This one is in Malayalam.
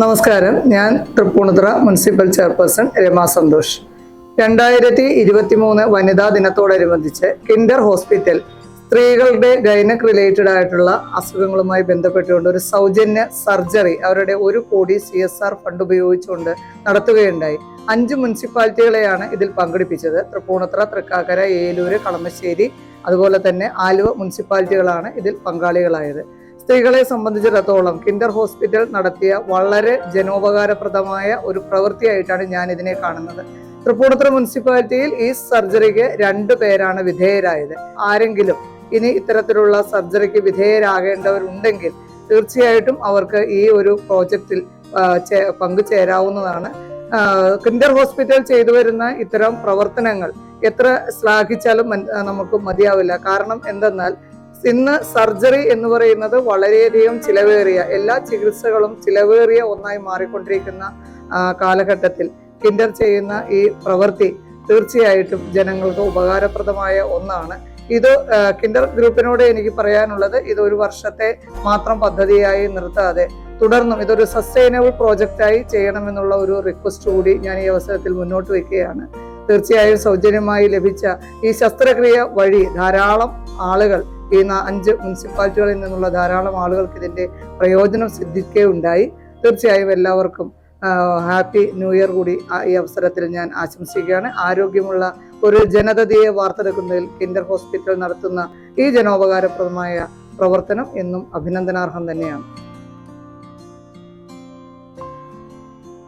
നമസ്കാരം. ഞാൻ തൃപ്പൂണിത്തുറ മുനിസിപ്പൽ ചെയർപേഴ്സൺ രമ സന്തോഷ്. രണ്ടായിരത്തി ഇരുപത്തി മൂന്ന് വനിതാ ദിനത്തോടനുബന്ധിച്ച് കിൻഡർ ഹോസ്പിറ്റൽ സ്ത്രീകളുടെ ഗൈനക് റിലേറ്റഡ് ആയിട്ടുള്ള അസുഖങ്ങളുമായി ബന്ധപ്പെട്ടുകൊണ്ട് ഒരു സൗജന്യ സർജറി അവരുടെ ഒരു കോടി സി എസ് ആർ ഫണ്ട് ഉപയോഗിച്ചുകൊണ്ട് നടത്തുകയുണ്ടായി. അഞ്ച് മുനിസിപ്പാലിറ്റികളെയാണ് ഇതിൽ പങ്കെടുപ്പിച്ചത്. തൃപ്പൂണിത്തുറ തൃക്കാക്കര ഏലൂര് കളമശ്ശേരി അതുപോലെ തന്നെ ആലുവ മുനിസിപ്പാലിറ്റികളാണ് ഇതിൽ പങ്കാളികളായത്. സ്ത്രീകളെ സംബന്ധിച്ചിടത്തോളം കിൻഡർ ഹോസ്പിറ്റൽ നടത്തിയ വളരെ ജനോപകാരപ്രദമായ ഒരു പ്രവൃത്തിയായിട്ടാണ് ഞാൻ ഇതിനെ കാണുന്നത്. തൃപ്പൂണിത്തുറ മുനിസിപ്പാലിറ്റിയിൽ ഈ സർജറിക്ക് രണ്ടു പേരാണ് വിധേയരായത്. ആരെങ്കിലും ഇനി ഇത്തരത്തിലുള്ള സർജറിക്ക് വിധേയരാകേണ്ടവരുണ്ടെങ്കിൽ തീർച്ചയായിട്ടും അവർക്ക് ഈ ഒരു പ്രോജക്റ്റിൽ പങ്കു ചേരാവുന്നതാണ് പങ്കുചേരാവുന്നതാണ്. കിൻഡർ ഹോസ്പിറ്റൽ ചെയ്തു വരുന്ന ഇത്തരം പ്രവർത്തനങ്ങൾ എത്ര ശ്ലാഘിച്ചാലും നമുക്ക് മതിയാവില്ല. കാരണം എന്തെന്നാൽ ഇന്ന് സർജറി എന്ന് പറയുന്നത് വളരെയധികം ചിലവേറിയ എല്ലാ ചികിത്സകളും ചിലവേറിയ ഒന്നായി മാറിക്കൊണ്ടിരിക്കുന്ന കാലഘട്ടത്തിൽ കിൻഡർ ചെയ്യുന്ന ഈ പ്രവൃത്തി തീർച്ചയായിട്ടും ജനങ്ങൾക്ക് ഉപകാരപ്രദമായ ഒന്നാണ്. ഇത് കിൻഡർ ഗ്രൂപ്പിനോട് എനിക്ക് പറയാനുള്ളത് ഇത് ഒരു വർഷത്തെ മാത്രം പദ്ധതിയായി നിർത്താതെ തുടർന്നും ഇതൊരു സസ്റ്റൈനബിൾ പ്രോജക്റ്റായി ചെയ്യണമെന്നുള്ള ഒരു റിക്വസ്റ്റ് കൂടി ഞാൻ ഈ അവസരത്തിൽ മുന്നോട്ട് വയ്ക്കുകയാണ്. തീർച്ചയായും സൗജന്യമായി ലഭിച്ച ഈ ശസ്ത്രക്രിയ വഴി ധാരാളം ആളുകൾ ഈ അഞ്ച് മുനിസിപ്പാലിറ്റികളിൽ നിന്നുള്ള ധാരാളം ആളുകൾക്ക് ഇതിന്റെ പ്രയോജനം സിദ്ധിക്കുകയുണ്ടായി. തീർച്ചയായും എല്ലാവർക്കും ഹാപ്പി ന്യൂ ഇയർ കൂടി ഈ അവസരത്തിൽ ഞാൻ ആശംസിക്കുകയാണ്. ആരോഗ്യമുള്ള ഒരു ജനതയെ വാർത്തെടുക്കുന്നതിൽ കിൻഡർ ഹോസ്പിറ്റൽ നടത്തുന്ന ഈ ജനോപകാരപ്രദമായ പ്രവർത്തനം എന്നും അഭിനന്ദനാർഹം തന്നെയാണ്.